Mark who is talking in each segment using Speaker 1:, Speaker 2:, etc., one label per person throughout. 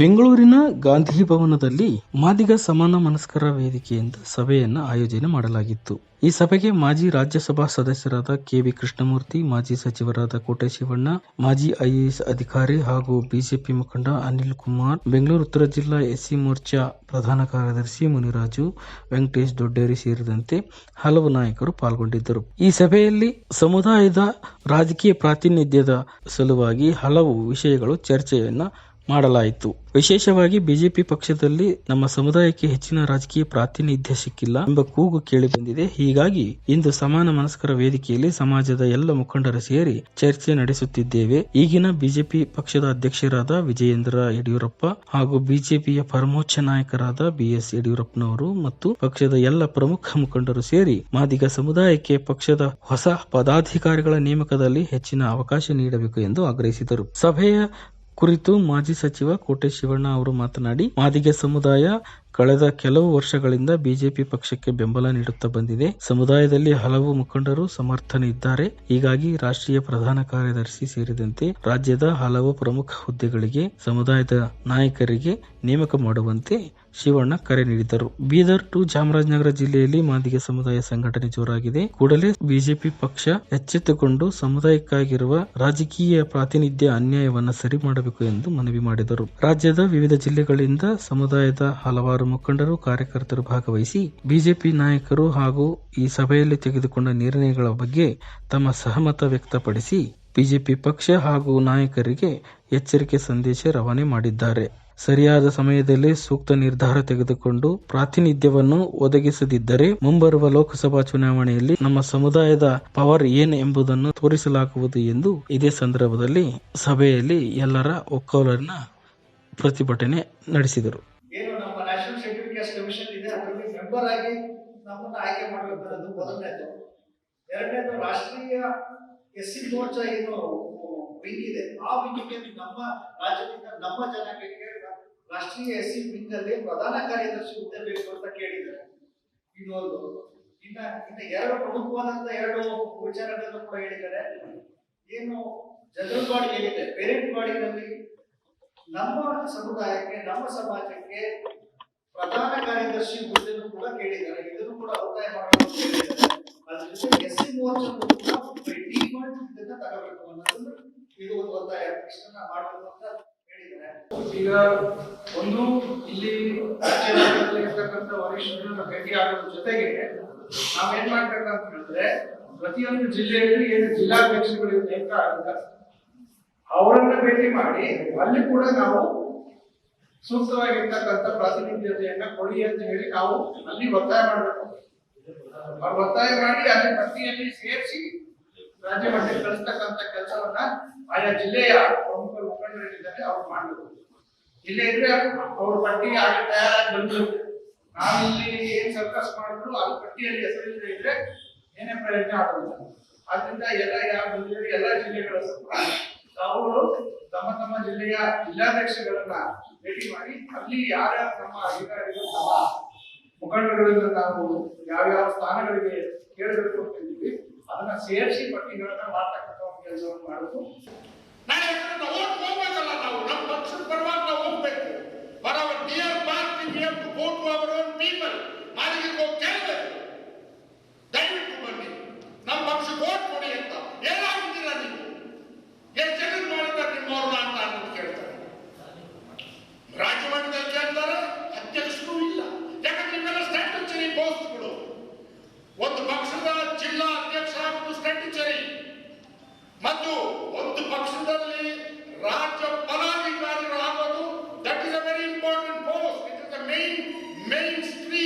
Speaker 1: ಬೆಂಗಳೂರಿನ ಗಾಂಧಿ ಭವನದಲ್ಲಿ ಮಾದಿಗ ಸಮಾನ ಮನಸ್ಕರ ವೇದಿಕೆಯಿಂದ ಸಭೆಯನ್ನು ಆಯೋಜನೆ ಮಾಡಲಾಗಿತ್ತು. ಈ ಸಭೆಗೆ ಮಾಜಿ ರಾಜ್ಯಸಭಾ ಸದಸ್ಯರಾದ ಕೆವಿ ಕೃಷ್ಣಮೂರ್ತಿ, ಮಾಜಿ ಸಚಿವರಾದ ಕೋಟೆ ಶಿವಣ್ಣ ಮಾಜಿ ಐಎಎಸ್ ಅಧಿಕಾರಿ ಹಾಗೂ ಬಿಜೆಪಿ ಮುಖಂಡ ಅನಿಲ್ ಕುಮಾರ್, ಬೆಂಗಳೂರು ಉತ್ತರ ಜಿಲ್ಲಾ ಎಸ್ಸಿ ಮೋರ್ಚಾ ಪ್ರಧಾನ ಕಾರ್ಯದರ್ಶಿ ಮುನಿರಾಜು, ವೆಂಕಟೇಶ್ ದೊಡ್ಡೇರಿ ಸೇರಿದಂತೆ ಹಲವು ನಾಯಕರು ಪಾಲ್ಗೊಂಡಿದ್ದರು. ಈ ಸಭೆಯಲ್ಲಿ ಸಮುದಾಯದ ರಾಜಕೀಯ ಪ್ರಾತಿನಿಧ್ಯದ ಸಲುವಾಗಿ ಹಲವು ವಿಷಯಗಳು ಚರ್ಚೆಯನ್ನ ಮಾಡಲಾಯಿತು. ವಿಶೇಷವಾಗಿ ಬಿಜೆಪಿ ಪಕ್ಷದಲ್ಲಿ ನಮ್ಮ ಸಮುದಾಯಕ್ಕೆ ಹೆಚ್ಚಿನ ರಾಜಕೀಯ ಪ್ರಾತಿನಿಧ್ಯ ಸಿಕ್ಕಿಲ್ಲ ಎಂಬ ಕೂಗು ಕೇಳಿಬಂದಿದೆ. ಹೀಗಾಗಿ ಇಂದು ಸಮಾನ ಮನಸ್ಕರ ವೇದಿಕೆಯಲ್ಲಿ ಸಮಾಜದ ಎಲ್ಲ ಮುಖಂಡರು ಸೇರಿ ಚರ್ಚೆ ನಡೆಸುತ್ತಿದ್ದೇವೆ. ಈಗಿನ ಬಿಜೆಪಿ ಪಕ್ಷದ ಅಧ್ಯಕ್ಷರಾದ ವಿಜಯೇಂದ್ರ ಯಡಿಯೂರಪ್ಪ ಹಾಗೂ ಬಿಜೆಪಿಯ ಪರಮೋಚ್ಚ ನಾಯಕರಾದ ಬಿಎಸ್ ಯಡಿಯೂರಪ್ಪನವರು ಮತ್ತು ಪಕ್ಷದ ಎಲ್ಲ ಪ್ರಮುಖ ಮುಖಂಡರು ಸೇರಿ ಮಾದಿಗ ಸಮುದಾಯಕ್ಕೆ ಪಕ್ಷದ ಹೊಸ ಪದಾಧಿಕಾರಿಗಳ ನೇಮಕದಲ್ಲಿ ಹೆಚ್ಚಿನ ಅವಕಾಶ ನೀಡಬೇಕು ಎಂದು ಆಗ್ರಹಿಸಿದರು. ಸಭೆಯ ಕುರಿತು ಮಾಜಿ ಸಚಿವ ಕೋಟೆ ಶಿವಣ್ಣ ಅವರು ಮಾತನಾಡಿ ಮಾದಿಗ ಸಮುದಾಯ ಕಳೆದ ಕೆಲವು ವರ್ಷಗಳಿಂದ ಬಿಜೆಪಿ ಪಕ್ಷಕ್ಕೆ ಬೆಂಬಲ ನೀಡುತ್ತಾ ಬಂದಿದೆ. ಸಮುದಾಯದಲ್ಲಿ ಹಲವು ಮುಖಂಡರು ಸಮರ್ಥನೆ ಇದ್ದಾರೆ ಹೀಗಾಗಿ ರಾಷ್ಟ್ರೀಯ ಪ್ರಧಾನ ಕಾರ್ಯದರ್ಶಿ ಸೇರಿದಂತೆ ರಾಜ್ಯದ ಹಲವು ಪ್ರಮುಖ ಹುದ್ದೆಗಳಿಗೆ ಸಮುದಾಯದ ನಾಯಕರಿಗೆ ನೇಮಕ ಮಾಡುವಂತೆ ಶಿವಣ್ಣ ಕರೆ ನೀಡಿದರು. ಬೀದರ್ ಟು ಚಾಮರಾಜನಗರ ಜಿಲ್ಲೆಯಲ್ಲಿ ಮಾದಿಗ ಸಮುದಾಯ ಸಂಘಟನೆ ಜೋರಾಗಿದೆ. ಕೂಡಲೇ ಬಿಜೆಪಿ ಪಕ್ಷ ಎಚ್ಚೆತ್ತುಕೊಂಡು ಸಮುದಾಯಕ್ಕಾಗಿರುವ ರಾಜಕೀಯ ಪ್ರಾತಿನಿಧ್ಯ ಅನ್ಯಾಯವನ್ನು ಸರಿ ಮಾಡಬೇಕು ಎಂದು ಮನವಿ ಮಾಡಿದರು. ರಾಜ್ಯದ ವಿವಿಧ ಜಿಲ್ಲೆಗಳಿಂದ ಸಮುದಾಯದ ಹಲವಾರು ಮುಖಂಡರು, ಕಾರ್ಯಕರ್ತರು ಭಾಗವಹಿಸಿ ಬಿಜೆಪಿ ನಾಯಕರು ಹಾಗೂ ಈ ಸಭೆಯಲ್ಲಿ ತೆಗೆದುಕೊಂಡ ನಿರ್ಣಯಗಳ ಬಗ್ಗೆ ತಮ್ಮ ಸಹಮತ ವ್ಯಕ್ತಪಡಿಸಿ ಬಿಜೆಪಿ ಪಕ್ಷ ಹಾಗೂ ನಾಯಕರಿಗೆ ಎಚ್ಚರಿಕೆ ಸಂದೇಶ ರವಾನೆ ಮಾಡಿದ್ದಾರೆ. ಸರಿಯಾದ ಸಮಯದಲ್ಲಿ ಸೂಕ್ತ ನಿರ್ಧಾರ ತೆಗೆದುಕೊಂಡು ಪ್ರಾತಿನಿಧ್ಯವನ್ನು ಒದಗಿಸದಿದ್ದರೆ ಮುಂಬರುವ ಲೋಕಸಭಾ ಚುನಾವಣೆಯಲ್ಲಿ ನಮ್ಮ ಸಮುದಾಯದ ಪವರ್ ಏನು ಎಂಬುದನ್ನು ತೋರಿಸಲಾಗುವುದು ಎಂದು ಇದೇ ಸಂದರ್ಭದಲ್ಲಿ ಸಭೆಯಲ್ಲಿ ಎಲ್ಲರ ಒಕ್ಕೊಲನ್ನ ಪ್ರತಿಭಟನೆ ನಡೆಸಿದರು.
Speaker 2: ಕ್ಯಾಸ್ಟ್ ಕಮಿಷನ್ ಇದೆ, ಅದರಲ್ಲಿ ಮೆಂಬರ್ ಆಗಿ ನಮ್ಮನ್ನ ಆಯ್ಕೆ ಮಾಡಬೇಕು ಅನ್ನೋದು ಮೊದಲನೇದು. ಎರಡನೇದು, ರಾಷ್ಟ್ರೀಯ ಎಸ್ ಸಿ ಮೋರ್ಚಾ ಏನು ವಿಂಗ್ ಇದೆ, ಆ ವಿಂಗಿಗೆ ನಮ್ಮ ರಾಜ್ಯದಿಂದ ನಮ್ಮ ಜನಾಂಗಕ್ಕೆ ರಾಷ್ಟ್ರೀಯ ಎಸ್ ಸಿ ವಿಂಗ್ ಅಲ್ಲಿ ಪ್ರಧಾನ ಕಾರ್ಯದರ್ಶಿ ಹುದ್ದೆ ಅಂತ ಕೇಳಿದ್ದಾರೆ. ಇನ್ನೊಂದು, ಇನ್ನ ಇನ್ನ ಎರಡು ಪ್ರಮುಖವಾದಂತ ಎರಡು ವಿಚಾರಗಳನ್ನು ಕೂಡ ಹೇಳಿದ್ದಾರೆ. ಏನು, ಜನರಲ್ ಬಾಡಿ ಏನಿದೆ ಪೇರೆಂಟ್ ಬಾಡಿನಲ್ಲಿ ನಮ್ಮ ಸಮುದಾಯಕ್ಕೆ, ನಮ್ಮ ಸಮಾಜಕ್ಕೆ ಪ್ರಧಾನ ಕಾರ್ಯದರ್ಶಿ ಹುದ್ದೆಯನ್ನು ಕೂಡ ಕೇಳಿದ್ದಾರೆ. ಇದನ್ನು ಕೂಡ ಒತ್ತಾಯ ಮಾಡಬೇಕು ಅದ್ರ ಜೊತೆ ಎಸ್ ಸಿ ಮೋರ್ಚಾ ಕೂಡ ಇದನ್ನ ತಗೋಬೇಕು ಅನ್ನೋದು ಇದು ಒಂದು ಒತ್ತಾಯ ಇಷ್ಟನ್ನ ಮಾಡಬೇಕು ಅಂತ ಹೇಳಿದ್ದಾರೆ.
Speaker 3: ಈಗ ಒಂದು ಇಲ್ಲಿ ಇರ್ತಕ್ಕಂಥ ವರಿಷ್ಠರನ್ನ ಭೇಟಿ ಆಗೋದ್ರ ಜೊತೆಗೆ ನಾವೇನ್ ಮಾಡ್ಬೇಕಂತ ಹೇಳಿದ್ರೆ ಪ್ರತಿಯೊಂದು ಜಿಲ್ಲೆಯಲ್ಲಿ ಏನು ಜಿಲ್ಲಾಧ್ಯಕ್ಷರುಗಳು ನೇಮಕ ಆಗಿದ್ದಾರೆ ಅವರನ್ನ ಭೇಟಿ ಮಾಡಿ ಅಲ್ಲಿ ಕೂಡ ನಾವು ಸೂಕ್ತವಾಗಿರ್ತಕ್ಕಂಥ ಪ್ರಾತಿನಿಧ್ಯತೆಯನ್ನ ಕೊಡಿ ಅಂತ ಹೇಳಿ ನಾವು ಅಲ್ಲಿ ಒತ್ತಾಯ ಮಾಡಬೇಕು. ಅವ್ರು ಒತ್ತಾಯ ಮಾಡಿ ಅಲ್ಲಿ ಪಟ್ಟಿಯಲ್ಲಿ ಸೇರಿಸಿ ರಾಜ್ಯ ಮಟ್ಟಕ್ಕೆ ಕಳಿಸ್ತಕ್ಕಂಥ ಕೆಲಸವನ್ನ ಆಯಾ ಜಿಲ್ಲೆಯ ಪ್ರಮುಖ ಮುಖಂಡರಿದ್ದಾರೆ ಅವ್ರು ಮಾಡಬೇಕು. ಇಲ್ಲೇ ಇದ್ರೆ ಅವ್ರ ಪಟ್ಟಿ ಆಗಿ ತಯಾರಾಗಿ ಬಂದ್ರು ನಾವಿಲ್ಲಿ ಏನ್ ಸರ್ಕಸ್ ಮಾಡಿದ್ರು ಅದು ಪಟ್ಟಿಯಲ್ಲಿ ಹೆಸರಿಲ್ಲದೆ ಇದ್ರೆ ಏನೇ ಪ್ರಯತ್ನ ಆಗೋದಿಲ್ಲ. ಆದ್ರಿಂದ ಎಲ್ಲ ಯಾವ ಜಿಲ್ಲೆಗಳು, ಎಲ್ಲ ಜಿಲ್ಲೆಗಳ ಅವರು ತಮ್ಮ ತಮ್ಮ ಜಿಲ್ಲೆಯ ಜಿಲ್ಲಾಧ್ಯಕ್ಷಗಳನ್ನ ಭೇಟಿ ಮಾಡಿ ಅಲ್ಲಿ ಯಾರ್ಯಾರು ನಮ್ಮ ಅಧಿಕಾರಿಗಳು ನಮ್ಮ ಮುಖಂಡಗಳಿಂದ ನಾವು ಯಾವ್ಯಾವ ಸ್ಥಾನಗಳಿಗೆ ಕೇಳಬೇಕು ಅಂತ ಇದ್ದೀವಿ ಅದನ್ನ ಸೇರಿಸಿ ಪಟ್ಟಿಗಳನ್ನ ಮಾಡ್ತಕ್ಕಂಥ ಒಂದು ಕೆಲಸವನ್ನು ಮಾಡೋದು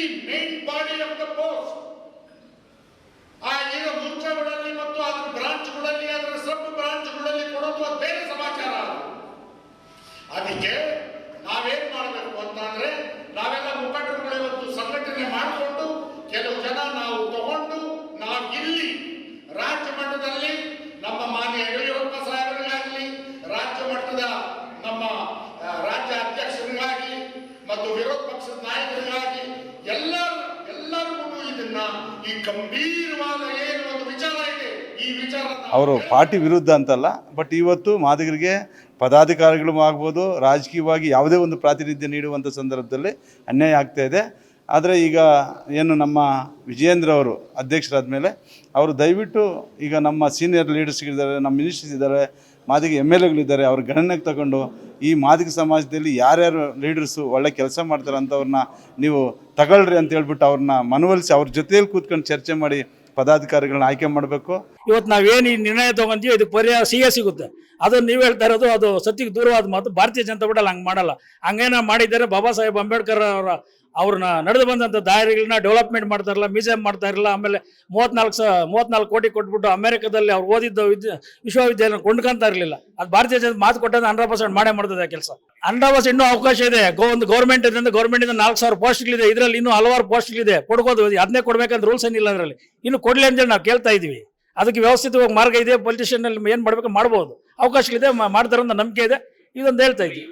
Speaker 4: the main body of the post ಅವರು ಪಾರ್ಟಿ
Speaker 5: ವಿರುದ್ಧ ಅಂತಲ್ಲ ಬಟ್ ಇವತ್ತು ಮಾದಿಗರಿಗೆ ಪದಾಧಿಕಾರಿಗಳು ಆಗ್ಬೋದು ರಾಜಕೀಯವಾಗಿ ಯಾವುದೇ ಒಂದು ಪ್ರಾತಿನಿಧ್ಯ ನೀಡುವಂಥ ಸಂದರ್ಭದಲ್ಲಿ ಅನ್ಯಾಯ ಆಗ್ತಾ ಇದೆ. ಆದರೆ ಈಗ ಏನು ನಮ್ಮ ವಿಜಯೇಂದ್ರ ಅವರು ಅಧ್ಯಕ್ಷರಾದ ಮೇಲೆ ಅವರು ದಯವಿಟ್ಟು ಈಗ ನಮ್ಮ ಸೀನಿಯರ್ ಲೀಡರ್ಸ್ ಇದ್ದಾರೆ ನಮ್ಮ ಮಿನಿಸ್ಟರ್ಸ್ ಇದ್ದಾರೆ ಮಾದಿಗೆ ಎಂ ಎಲ್ ಎಗಳಿದ್ದಾರೆ, ಅವ್ರ ಗಣನೆಗೆ ತಗೊಂಡು ಈ ಮಾದಿಗ ಸಮಾಜದಲ್ಲಿ ಯಾರ್ಯಾರು ಲೀಡರ್ಸು ಒಳ್ಳೆ ಕೆಲಸ ಮಾಡ್ತಾರೆ ಅಂಥವ್ರನ್ನ ನೀವು ತಗೊಳ್ರಿ ಅಂತ ಹೇಳ್ಬಿಟ್ಟು ಅವ್ರನ್ನ ಮನವೊಲಿಸಿ ಅವ್ರ ಜೊತೆಯಲ್ಲಿ ಕೂತ್ಕೊಂಡು ಚರ್ಚೆ ಮಾಡಿ ಪದಾಧಿಕಾರಿಗಳನ್ನ ಆಯ್ಕೆ ಮಾಡಬೇಕು.
Speaker 6: ಇವತ್ತು ನಾವೇನು ಈ ನಿರ್ಣಯ ತಗೊಂತೀವಿ ಇದಕ್ಕೆ ಪರಿಹಾರ ಸಿಗೇ ಸಿಗುತ್ತೆ. ಅದನ್ನು ನೀವು ಹೇಳ್ತಾ ಇರೋದು ಅದು ಸತ್ಯಕ್ಕೆ ದೂರವಾದ ಮಾತು. ಭಾರತೀಯ ಜನತಾ ಬಿಡಲ್ಲ ಹಂಗೆ ಮಾಡಲ್ಲ. ಹಂಗೇನ ಮಾಡಿದ್ದಾರೆ ಬಾಬಾ ಸಾಹೇಬ್ ಅಂಬೇಡ್ಕರ್ ಅವರ ಅವ್ರನ್ನ ನಡೆದು ಬಂದಂಥ ದಾರಿಗಳನ್ನ ಡೆವಲಪ್ಮೆಂಟ್ ಮಾಡ್ತಾರಲ್ಲ ಮ್ಯೂಸಿಯಂ ಮಾಡ್ತಾ ಇರಲ್ಲ ಆಮೇಲೆ ಮೂವತ್ನಾಲ್ಕು ಸ, ಮೂವತ್ನಾಲ್ಕು ಕೋಟಿ ಕೊಟ್ಬಿಟ್ಟು ಅಮೆರಿಕದಲ್ಲಿ ಅವ್ರು ಓದಿದ್ದ ವಿದ್ಯ ವಿಶ್ವವಿದ್ಯಾಲಯ ಕೊಂಡ್ಕೊಂತ ಇರಲಿಲ್ಲ. ಅದು ಭಾರತೀಯ ಜನ ಮಾತು ಕೊಟ್ಟದ್ದು ಹಂಡ್ರೆಡ್ ಪರ್ಸೆಂಟ್ ಮಾಡೇ ಮಾಡ್ತದೆ ಕೆಲಸ. ಹಂಡ್ರೆಡ್ ಪರ್ಸೆಂಟ್ ಇನ್ನೂ ಅವಕಾಶ ಇದೆ. ಗೋ, ಒಂದು ಗೌರ್ಮೆಂಟ್ ಗೌರ್ಮೆಂಟಿಂದ ಗೌರ್ಮೆಂಟ್ ಇಂದ ನಾಲ್ಕು ಸಾವಿರ ಪೋಸ್ಟ್ಗಳಿದೆ. ಇದರಲ್ಲಿ ಇನ್ನೂ ಹಲವಾರು ಪೋಸ್ಟ್ಗಳಿದೆ. ಕೊಡ್ಬೋದು ಅದನ್ನೇ ಕೊಡ್ಬೇಕಂತ ರೂಲ್ಸ್ ಏನಿಲ್ಲ ಅದರಲ್ಲಿ. ಇನ್ನು ಕೊಡ್ಲಿ ಅಂತೇಳಿ ನಾವು ಕೇಳ್ತಾ ಇದೀವಿ ಅದಕ್ಕೆ ವ್ಯವಸ್ಥಿತವಾಗಿ ಮಾರ್ಗ ಇದೆ ಪೊಲಿಟಿಷಿಯನ್ ಅಲ್ಲಿ ಏನು ಮಾಡಬೇಕು ಮಾಡ್ಬೋದು. ಅವಕಾಶಗಳಿದೆ ಮಾಡ್ತಾರಂತ ನಂಬಿಕೆ ಇದೆ. ಇದೊಂದು ಹೇಳ್ತಾ ಇದ್ದೀವಿ.